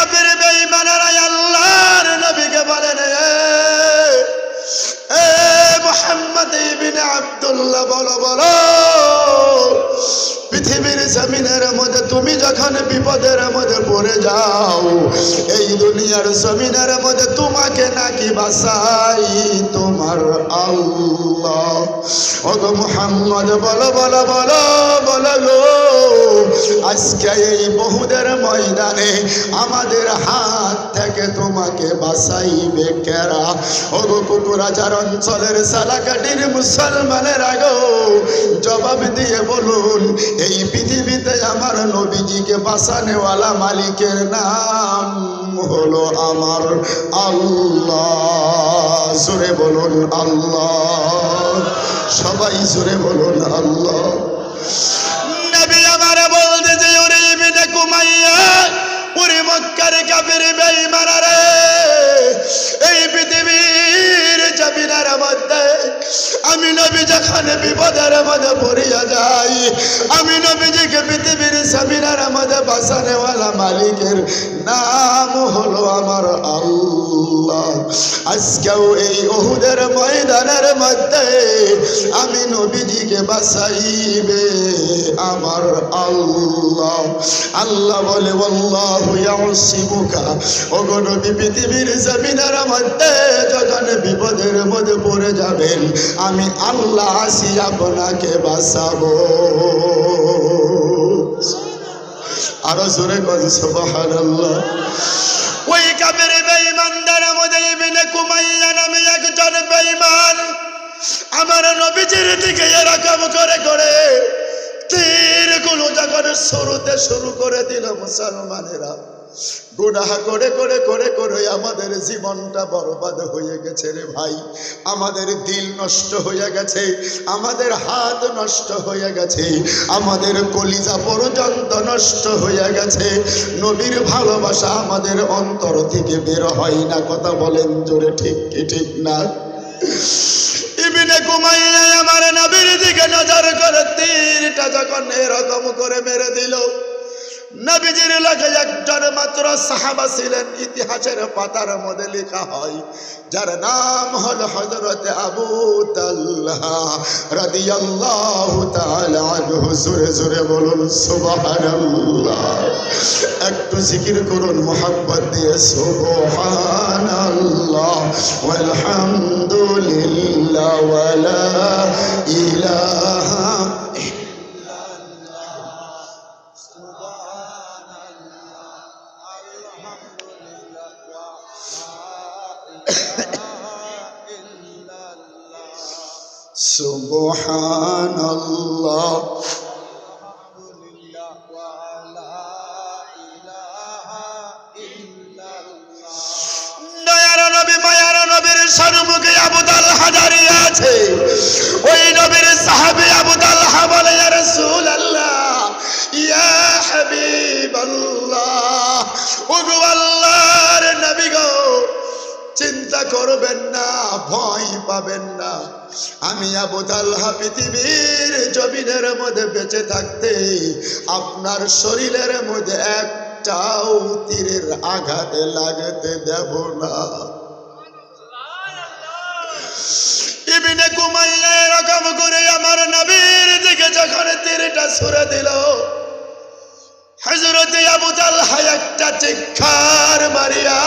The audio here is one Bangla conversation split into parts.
কাপের বেঈমানেরা আল্লাহর নবীকে বলেন এ মোহাম্মদ ইবনে আব্দুল্লাহ বলো বলো। পৃথিবীর জমিনের মধ্যে তুমি যখন বিপদের মধ্যে পড়ে যাও, এই দুনিয়ার জমিনের মধ্যে তোমাকে নাকি বাসাই তোমার মোহাম্মদ, বলো বলো বলো বলো গো, আজকে এই বহুদের ময়দানে আমাদের হাত থেকে তোমাকে বাসাইবে কেরা? ওগো কুকুরাচার অঞ্চলের সালাকাটির মুসলমানের আগো জবাব দিয়ে বলুন, এই পৃথিবীতে আমার নবীজিকে বাসানেওয়ালা মালিকের নাম হলো আমার আল্লাহ। সুরে বলুন, আল্লাহ। সবাই জোরে বলুন, আল্লাহ। নবী আমারে বলতে যে, ওরে ইবনে কুমাইয়া ওরে মক্কার কাফির বেঈমানা রে এই পৃথিবীর জমিনের মধ্যে আমি নবী যখন বিপদের মধ্যে পড়িয়া যাই, আমি নবীজিকে পৃথিবীর জমিনের মধ্যে বাসানেওয়ালা মালিকের নাম হলো আমার আল্লাহ। আজকেও এই ওহুদের ময়দানের মধ্যে আমি নবীজিকে বাসাইবে আমার আল্লাহ। আল্লাহ বলে ইয়াসিবুকা ওগো নবী পৃথিবীর জমিনের মধ্যে যখন বিপদের মধ্যে পড়ে যাবেন আমি আল্লাহ আসি আপনাকে বাঁচাবো আরও জোরে কন সুবহানাল্লাহ ওই কাবের বেঈমানদের মধ্যে ইবনে কুমাইয়া নামে একজন বেঈমান আমার নবীজির দিকে এরকম করে করে তীর গুলো যখন শুরুতে শুরু করে দিল মুসলমানেরা। গুনাহ করে করে করে করে আমাদের জীবনটা বরবাদ হয়ে গেছে রে ভাই। আমাদের দিল নষ্ট হয়ে গেছে, আমাদের হাত নষ্ট হয়ে গেছে, আমাদের কলিজা পর্যন্ত নষ্ট হয়ে গেছে। নবীর ভালোবাসা আমাদের অন্তর থেকে বের হয় না, কথা বলেন জোরে ঠিক কি ঠিক না? ইবিনে কুমাইয়া আমার নবীর দিকে নজর করে তীরটা যখন এরকম করে মেরে দিল নবীজির লাগে একজন মাত্র সাহাবা ছিলেন, ইতিহাসের পাতার মধ্যে লেখা হয়, যার নাম হল হযরত আবু বলুন একটু জিকির করুন মোহাম্মদ দিয়ে, সুবহানাল্লাহ, ওয়ালহামদুলিল্লাহ, ওয়ালা ইলাহা সুবহানাল্লাহ। দয়ার নবী মায়ার নবীর সন্মুখে আবু তালহা দাঁড়িয়ে আছে। ওই নবীর সাহাবী আবু তালহা বলে ইয়া রাসূলুল্লাহ ইয়া হাবিবাল্লাহ ওগো আল্লাহর নবী গো চিন্তা করবেন না ভয় পাবেন না। আমি আবু তালহা পৃথিবীর জমিনের মধ্যে বেঁচে থাকতে, আপনার শরীরের মধ্যে একটাও তীরের আঘাতে লাগতে দেব না। ইবিনে কুমাইয়া এরকম করে আমার নবীর দিকে যখন তীরটা ছুড়ে দিল হজরত আবু তালহা একটা চিৎকার মারিয়া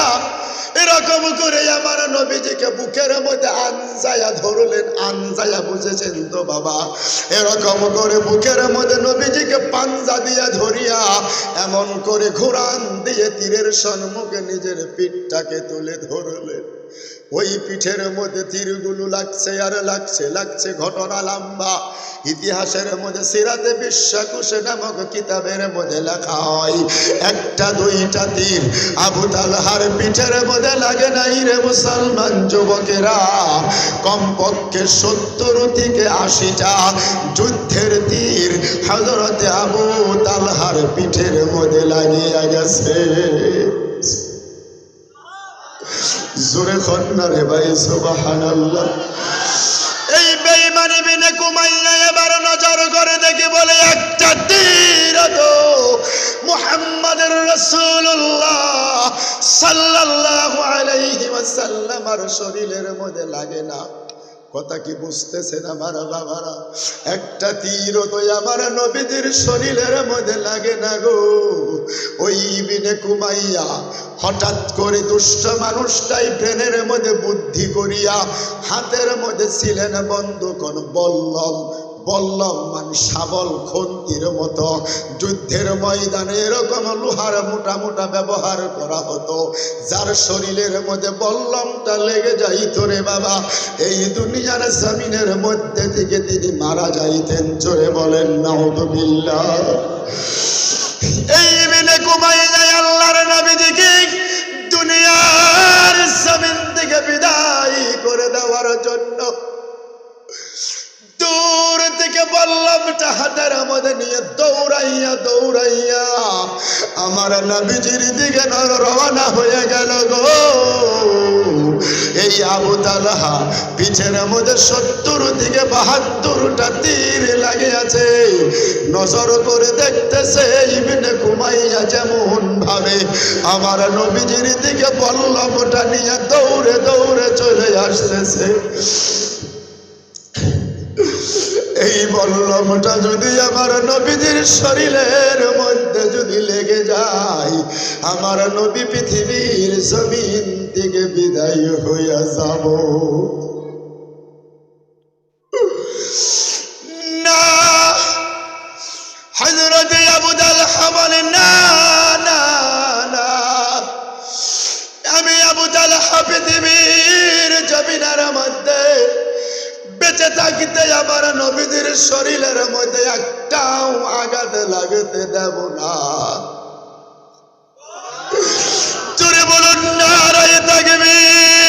এরকম করে আমার নবীজিকে বুকের মধ্যে আনজায়া ধরলেন, আনজায়া বুঝেছেন তো বাবা? এরকম করে বুকের মধ্যে নবীজিকে পাঞ্জা দিয়ে ধরিয়া, এমন করে ঘোরান দিয়ে তীরের সম্মুখে নিজের পিঠটাকে তুলে ধরলেন। ওই পিঠের মধ্যে তীরগুলো লাগছে, আর লাগছে লাগছে ঘটনা লম্বা। ইতিহাসের মধ্যে সিরাতে বিশ্বাকুশে নামক কিতাবের মধ্যে লেখা হয়, একটা দুইটা তীর আবু তালহার পিঠের মধ্যে লাগে নাই রে মুসলমান যুবকেরা। কমপক্ষে সত্তর থেকে আশিটা যুদ্ধের তীর হজরতে আবু তালহার পিঠের মধ্যে লাগিয়া গেছে। জোরে খন্না রে ভাই, সুবহানাল্লাহ। এই বেঈমানি বিনে কুমাইয়া এবার নজর করে দেখি বলে, একটা তীর তো মুহাম্মাদুর রাসূলুল্লাহ সাল্লাল্লাহু আলাইহি ওয়াসাল্লামের শরীরের মধ্যে লাগে না। কথা কি বুঝতেছেন আমার বাবারা? একটা তীর তো আমার নবীদের শরীরের মধ্যে লাগে না গো। ওই বিনে কুমাইয়া হঠাৎ করে দুষ্ট মানুষটাই ব্রেনের মধ্যে বুদ্ধি করিয়া হাতের মধ্যে ছিলেন বন্ধুকন বল্লম বল্লম মান শাবল খন্তির মতো যুদ্ধের ময়দানে এরকম লোহার মোটা মোটা ব্যবহার করা হতো। যার শরীরের মধ্যে বল্লমটা লেগে যাইত রে বাবা, এই দুনিয়ার জমিনের মধ্যে থেকে তিনি মারা যাইতেন। চোরে বলেন নাউদুবিল্লাহ এই বিনে কুমাই যায় আল্লাহর নবী দিকে দুনিয়ার দূর থেকে বললাম হাতের মধ্যে নিয়ে দৌড়াইয়া দৌড়াইয়া আমার নবীজির দিকে রওনা হয়ে গেল গো। এই আবু তালহা পিছের মধ্যে সত্তর থেকে বাহাত্তরটা তীর লাগে আছে নজর করে দেখতেছে, ইবনে কুমাইয়া যেমন ভাবে আমার নবীজির দিকে বল্লমটা নিয়ে দৌড়ে দৌড়ে চলে আসতেছে। এই বল্লমটা যদি আমার নবীদের শরীরের মধ্যে যদি লেগে যায়, আমার নবী পৃথিবীর জমিন থেকে বিদায় হইয়া যাব। না হজরত আবুদাল হাবল না না না। আমি আবু জমিনের মধ্যে বেঁচে থাকিতে আমার নবীদের শরীরের মধ্যে একটাও আঘাত লাগতে দেব না। জোরে বলুন, নারায় তাকবীর।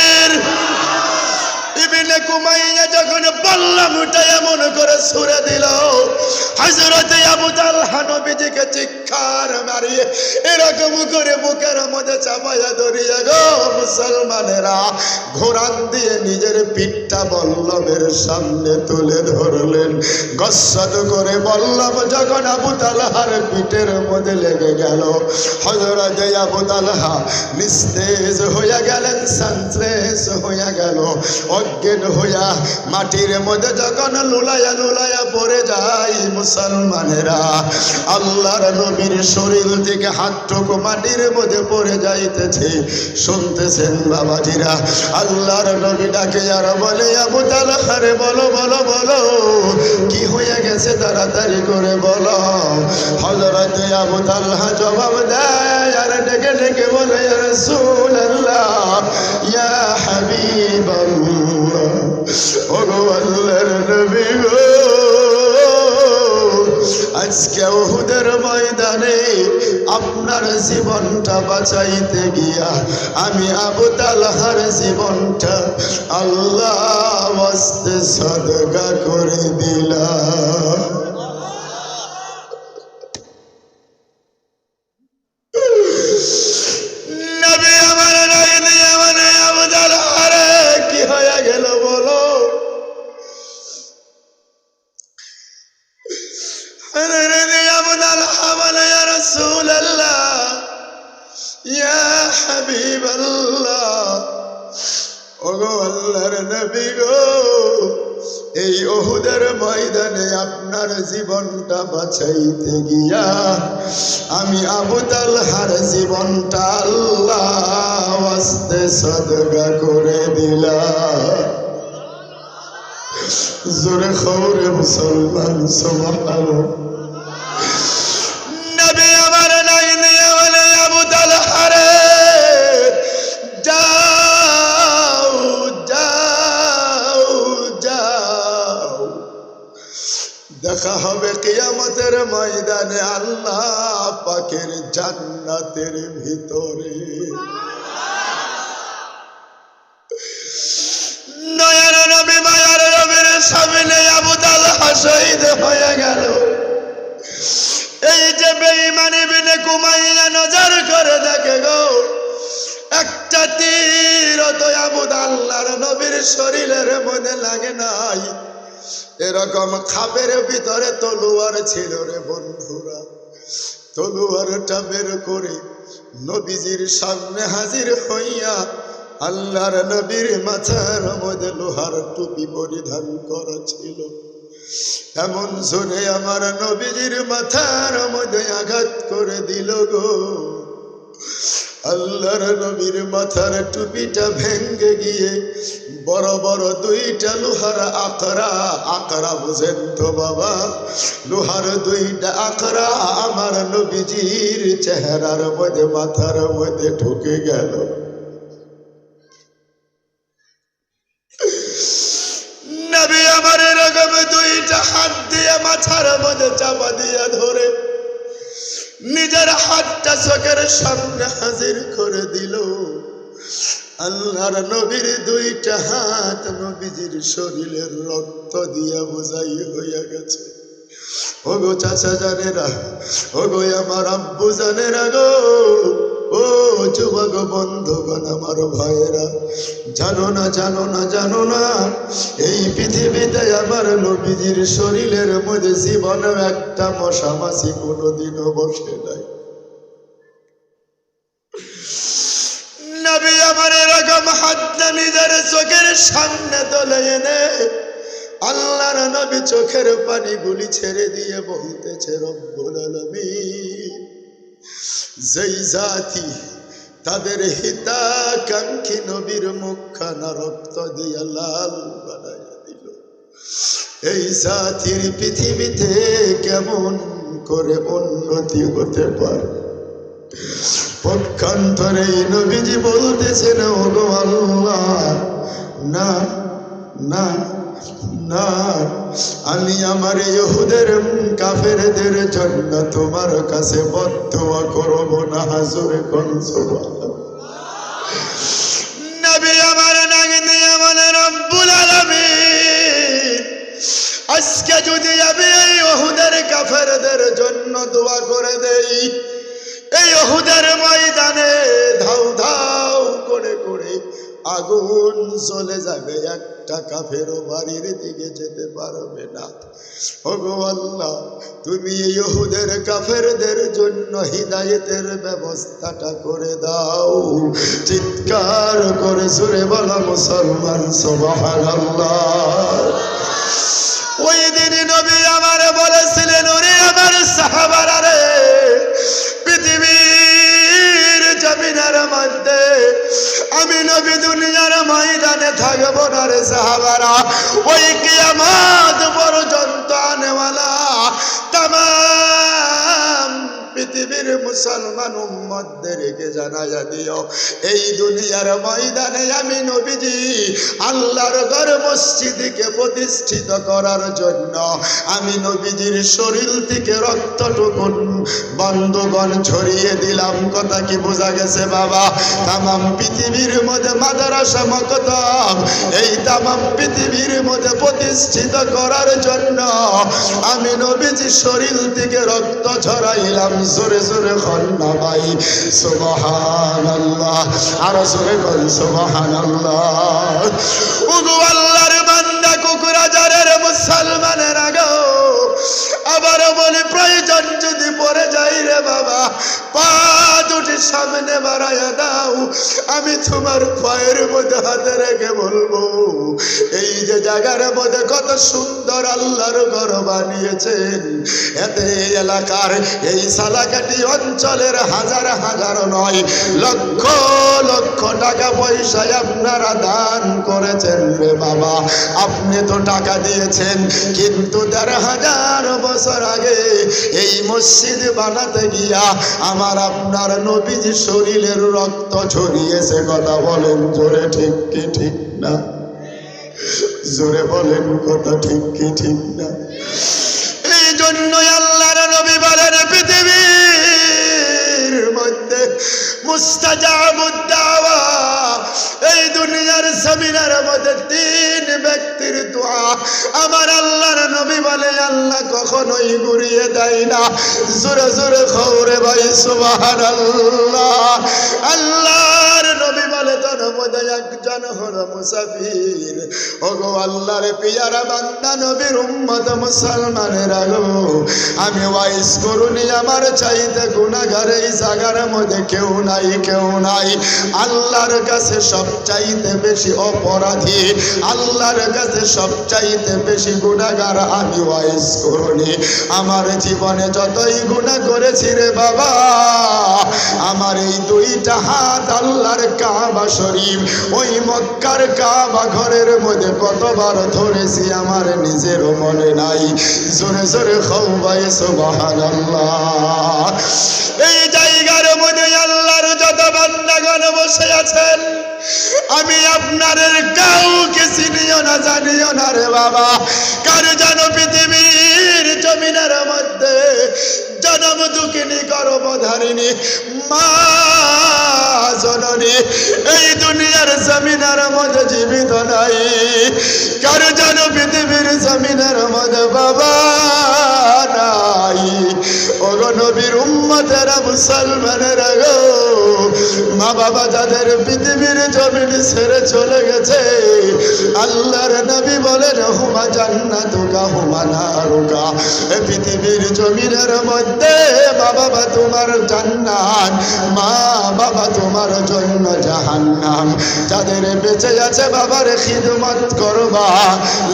ইবনে কুমাইয়া যখন বললাম উঠে এমন করে সুরে দিল, হযরত আবু তালহা নবীজিকে মারিয়ে এরকম করে বুকের মধ্যে চাপাইয়া ধরিয়া গো মুসলমানেরা ঘোরান দিয়ে নিজের পিঠটা বল্লমের সামনে তুলে ধরলেন। গসদ করে বল্লম যখন আবু তালহার পিঠের মধ্যে লেগে গেল, হযরত আবু তালহা নিস্তেজ হইয়া গেলেন, সন্ত্রেস হইয়া গেল। অজ্ঞান হইয়া মাটির মধ্যে যখন লুলাইয়া লুলাইয়া পড়ে যায় মুসলমানেরা, আল্লাহর নবীর শরীর থেকে হাতটুকু মাটির মধ্যে পড়ে যাইতেছে। শুনতেছেন বাবাজিরা, আল্লাহর নবী ডাকে, আর বলে, আবু তালহারে বলো বলো বলো, কি হয়ে গেছে তাড়াতাড়ি করে বলো? হজরত আবু তালহা জবাব দেয়, আর ডেকে ডেকে বলে রাসূলুল্লাহ, ইয়া হাবিবাল্লাহ। ও গো আল্লাহর আজকে ওহুদের ময়দানে আপনার জীবনটা বাঁচাইতে গিয়া আমি আবু তালহার জীবনটা আল্লাহ বাস্তে সদগা করে দিলাম। সদগা করে দিলাম জোরে খবরে মুসলমান সমান যাও যাও যাও। দেখা হবে কিয়ামতের ময়দানে আল্লাহ পাকের জান্নাতের ভিতরে। নয়ন নবী, মায়ার নবীর সামনে আবু তালহা শহীদ হয়ে গেল। এই যে বেঈমানি বিনে কুমাইয়া নজর করে দেখে গো, একটা তীর তো আবু আল্লাহর নবীর শরীরের মধ্যে লাগে নাই। এরকম খাপের ভিতরে তলুয়ার ছিল রে বন্ধুরা। তলুয়ারটা বের করে নবীজির সামনে হাজির হইয়া আল্লাহর নবীর মাথার মধ্যে লোহার টুপি পরিধান করা ছিল। এমন জোরে আমার নবীজির মাথার মধ্যে আঘাত করে দিল গো। আল্লাহর নবীর মাথার টুপিটা ভেঙ্গে গিয়ে বড় বড় দুইটা লোহার আকরা আকরা বুঝেন তো বাবা? লোহার দুইটা আকরা আমার নবীজির চেহারার মধ্যে, মাথার মধ্যে ঢুকে গেল নবী আমার দুইটা হাত দিয়ে মাথার মধ্যে চাপা দিয়ে ধরে নিজের হাতটা চোখের সামনে হাজির করে দিল। আল্লাহর নবীর দুইটা হাত নবীজির শরীরের রক্ত দিয়া বোঝাই হইয়া গেছে। ওগো চাচা জানেরা, ওগো আমার আব্বু জানেরা গো। ও যুবক বন্ধুগণ আমার ভাইয়েরা। জানো না জানো না জানো না, এই পৃথিবীতে আমার নবীজির শরীরের মধ্যে জীবনে একটা মশা মাছি কোনোদিনও বসে নাই। আমার এরকম চোখের এনে চোখের ছেড়ে দিয়ে যেই জাতি তাদের হিতাকাঙ্ক্ষী নবীর মুখখানা রক্ত দিয়া লাল বানাইয়া দিল। এই জাতির পৃথিবীতে কেমন করে উন্নতি হতে পারে? পক্ষান্তরে নবীজি বলতেছেন, ওগো আল্লাহ, না না না, আমি আমার ইহুদের কাফেরদের জন্য তোমার কাছে বদ্ধ করব না, হাজুরে কনসবা নবী আমার নাগিনী, আমার রব্বুল আলামিন, আজকে যদি আমি এই ওহুদের কাফেরদের জন্য দোয়া করে দেই, এই ওহুদের ময়দানে আগুন চলে যাবে, একটা কাফেরও বাড়ির দিকে যেতে পারবে না। ওগো আল্লাহ, তুমি ইহুদের কাফেরদের জন্য হিদায়েতের ব্যবস্থাটা করে দাও। চিৎকার করে সুরে বলা মুসলমান, সুবহানাল্লাহ। ওই দিন নবী আমার বলেছিলেন, ওরে আমার সাহাবারা রে, পৃথিবীর জমিনের মধ্যে আমি নবী দুনিয়ার ময়দানে থাকব না রে সাহাবারা। ওই কিয়ামত পর্যন্ত পৃথিবীর মুসলমান উম্মতদেরকে জানাইয়া দিও। এই দুনিয়ার ময়দানে আমি নবীজি আল্লাহর ঘর মসজিদকে প্রতিষ্ঠিত করার জন্য আমি নবীজির শরীর থেকে রক্তটুকুন বন্ধগণ ছড়িয়ে দিলাম। কথা কি বোঝা গেছে বাবা? তামাম পৃথিবীর মধ্যে মাদ্রাসা মকদম এই তামাম পৃথিবীর মধ্যে প্রতিষ্ঠিত করার জন্য আমি নবীজি শরীর থেকে রক্ত ছড়াইলাম জোরে জোরে খন্না ভাই, সুবহানাল্লাহ। আর জোরে বল সুবহান আল্লাহ উগু আল্লাহর বান্দা, কুকুরা জারের মুসলমানের আগো আবার বলে প্রয়োজন যদি পরে যাই রে বাবা, পা দুটি সামনে বাড়াইয়া দাও। আমি তোমার পায়ের মধ্যে হাতে রেখে বলব, এই যে জায়গার মধ্যে কত সুন্দর আল্লাহর ঘর বানিয়েছেন, এতে এলাকার এই সালাকাটি অঞ্চলের হাজার হাজার নয়, লক্ষ লক্ষ টাকা পয়সায় আপনারা দান করেছেন রে বাবা। আপনি তো টাকা দিয়েছেন, কিন্তু দেড় হাজার বছর আগে এই মসজিদ বানাতে গিয়া আমার আপনার নবীজি শরীরের রক্ত ছড়িয়েছে, কথা বলেন জোরে ঠিক কি ঠিক না? জোরে বলেন কথা ঠিক কি ঠিক না? এই জন্যই আল্লাহর নবী বলেন পৃথিবীর মধ্যে মুস্তাজাবুদ্দাওয়া এই দুনিয়ার জমিনের মধ্যে তিন ব্যক্তির দোয়া। আমার আল্লাহর নবী বলে, আল্লাহ কখনোই ঘুরিয়ে দেয় না। জোরে জোরে খৌরে ভাই আল্লাহ আল্লাহর নবী বলে, তোর মধ্যে একজন হলো মুসাফির। ওগো আল্লাহর পিয়ারা বান্দা, নবীর উম্মত মুসলমানের গো। আমি ওয়াইস করুনি, আমার চাইতে গুনাহগার এই জায়গার মধ্যে কেউ নাই কেউ নাই। আল্লাহর কাছে সব চাইতে বেশি অপরাধী, আল্লাহর কাছে সব চাইতে বেশি গুনাহগার আমি ওয়াইস করুনি। আমার জীবনে যতই গুনাহ করেছি রে বাবা, আমার এই দুইটা হাত আল্লাহর কাবা শরীফ, ওই মক্কার কাবা ঘরের মধ্যে কতবার ধরেছি আমার নিজেরও মনে নাই। জোরে জোরে খৌবাই সুবহানাল্লাহ। এই জায়গার মধ্যে আল্লাহর যত বান্দাগণ বসে আছেন আমি আপনার কাউকে চিনিও না জানিও না রে বাবা। কার যেন পৃথিবীর জমিনের মধ্যে জনম দুঃখিনী, গর্ভধারিণী, মা জননী, এই দুনিয়ার জমিনের মধ্যে জীবিত নাই। কার যেন পৃথিবীর জমিনের মধ্যে বাবা নাই। ওগো নবীর উম্মতেরা মুসলমানেরা গো, মা বাবা যাদের পৃথিবীর জমিন ছেড়ে চলে গেছে, আল্লাহর নবী বলেন, হুমা জান্নাতুকা, হুমা নারুকা। পৃথিবীর জমিনের মধ্যে মা বাবা তোমার জান্নাত, মা, বাবা, তোমার জন্য জাহান্নাম। যাদের বেঁচে আছে বাবার খিদমত করবা,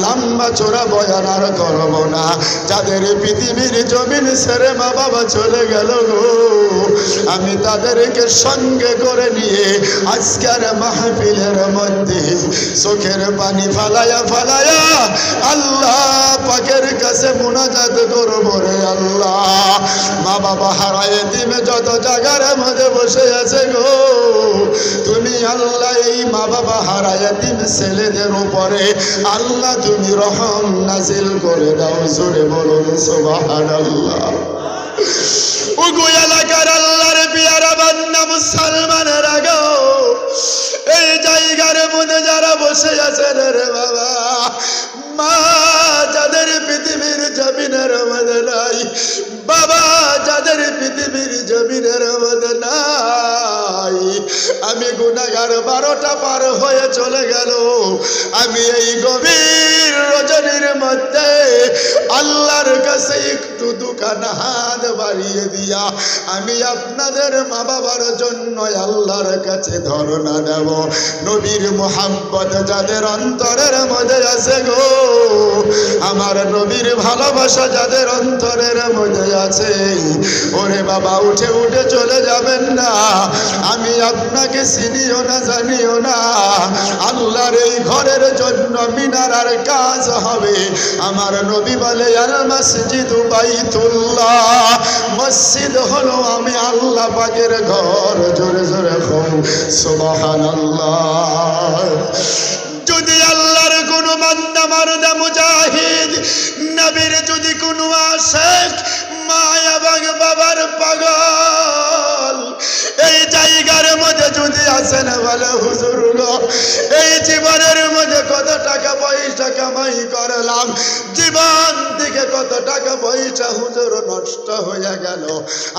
লম্বা চোরা বয়ান আর করব না। যাদের পৃথিবীর জমিন ছেড়ে মা, বাবা, চলে গেল গো। আমি তাদেরকে সঙ্গে করে নিয়ে আজকের মাহফিলের মধ্যে চোখের পানি ফালায়া ফালায়া আল্লাহ পাকের কাছে মোনাজাত করব রে আল্লাহ। মা বাবা হারায় দিমে যত জায়গার মধ্যে বসে আছে গো। তুমি আল্লাহ, এই মা বাবা হারায় দিম ছেলেদের উপরে। আল্লাহ, তুমি রহম নাজিল করে দাও, জোরে বলুন, সুবহানাল্লাহ। উগু এলাকার আল্লাহর পিয়ারা বান্না মুসলমানের আগো এই জায়গার মধ্যে যারা বসে আছেন রে বাবা, মা যাদের পৃথিবীর জমিনের মধ্যে নাই, বাবা যাদের পৃথিবীর জমিনের মধ্যে নাই, আমি গুনাগার বারোটা পার হয়ে চলে গেল। আমি এই গভীর রজনীর মধ্যে আল্লাহর কাছে একটু দোকান হাত বাড়িয়ে দিয়া আমি আপনাদের মা বাবার জন্য আল্লাহর কাছে ধর্ণা দেব। নবীর মোহাম্মত যাদের অন্তরের মধ্যে আছে গো, আমার নবীর ভালোবাসা যাদের অন্তরের মধ্যে আছে, ওরে বাবা, উঠে উঠে চলে যাবেন না। আমি আপনাকে চিনিও না, জানিও না। আল্লাহর এই ঘরের জন্য মিনারার কাজ হবে। আমার নবী বলে আল মসজিদ বাইতুল্লাহ মসজিদ হলো আমি আল্লাহ পাকের ঘর, জোরে জোরে হও সুবহানাল্লাহ। যদি আল্লাহর কোন বান্দা মারদা মুজাহিদ, নবীর যদি কোনো আশেখ, মায়া বাগ বাবার পাগল এই জায়গার মধ্যে যদি আসেন বলে হুজুর এই জীবনের মধ্যে কত টাকা পয়সা কামাই করলাম, জীবন দিকে কত টাকা পয়সা হুজুর নষ্ট হয়ে গেল।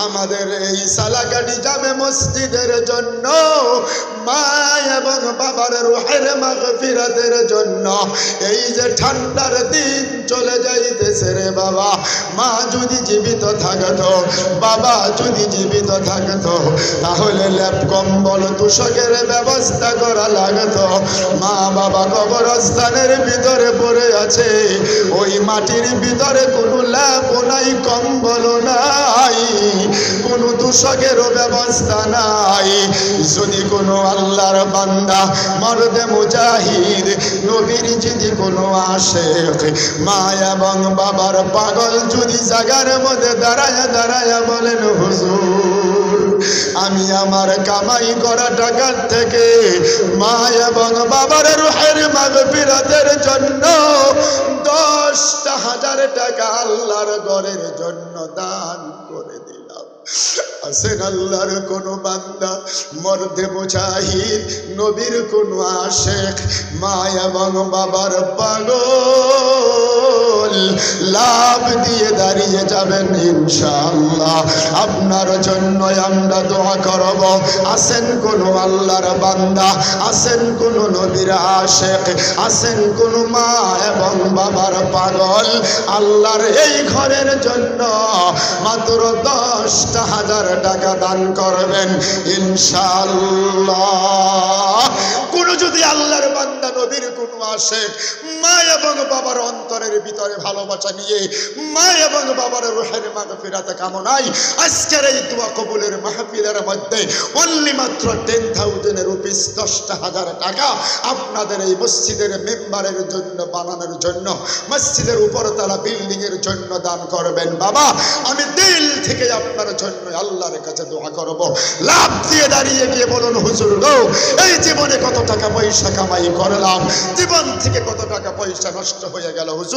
আমাদের এই সালাকাটি যাবে মসজিদের জন্য, মা এবং বাবার রুহের মাগফিরাতের জন্য। এই যে ঠান্ডার দিন চলে যাইতেছে রে বাবা, মা যদি জীবিত থাকতো, বাবা যদি জীবিত থাকতো তাহলে ল্যাপ কম্বল তুষকের ব্যবস্থা করা লাগতো। মা বাবা কবরস্থানের ভিতরে পড়ে আছে। ওই মাটির ভিতরে কোনো ল্যাপ নাই, কম্বল নাই, কোনো তুষকেরও ব্যবস্থা নাই। যদি কোনো আল্লাহর বান্দা মরদে মুজাহিদ, নবীর যদি কোনো আসে মা এবং বাবার পাগল যদি জাগার মধ্যে দাঁড়ায় দাঁড়ায় বলেন, হুজুর আমি আমার কামাই করা টাকার থেকে মা এবং বাবার রুহের মাগফিরাতের জন্য দশটা হাজার টাকা আল্লাহর ঘরের জন্য দান আছেন আল্লাহর কোন বান্দা মর্দে মুজাহিদ, নবীর কোন আশেখ মা এবং বাবার পাগল। লাভ দিয়ে দাঁড়িয়ে যাবেন আপনার জন্য আমরা দোয়া করব। আছেন কোন আল্লাহর বান্দা আছেন কোন নবীর আশেখ আছেন কোন মা এবং বাবার পাগল। আল্লাহর এই ঘরের জন্য মাত্র দশটা হাজার টাকা দান করবেন ইনশাল্লাহ কোন যদি আল্লাহর বান্দা নবীর কোন আসে মা এবং বাবার অন্তরের ভিতরে ভালোবাসা নিয়ে মা এবং বাবার রোহের মাগফিরাতে কামনায় আজকের এই দোয়া কবুলের মাহফিলের মধ্যে অনলি মাত্র টেন থাউজেন্ডের রুপিস দশটা হাজার টাকা আপনাদের এই মসজিদের মেম্বারের জন্য, বানানোর জন্য, মসজিদের উপরতলা বিল্ডিং এর জন্য দান করবেন। বাবা, আমি দিল থেকে আপনার জন্য আল্লাহর কাছে দোয়া করব। লাভ দিয়ে দাঁড়িয়ে গিয়ে বলুন, হুজুর গো, এই জীবনে কত টাকা পয়সা কামাই করলাম? জীবন থেকে কত টাকা পয়সা নষ্ট হয়ে গেল, হুজুর?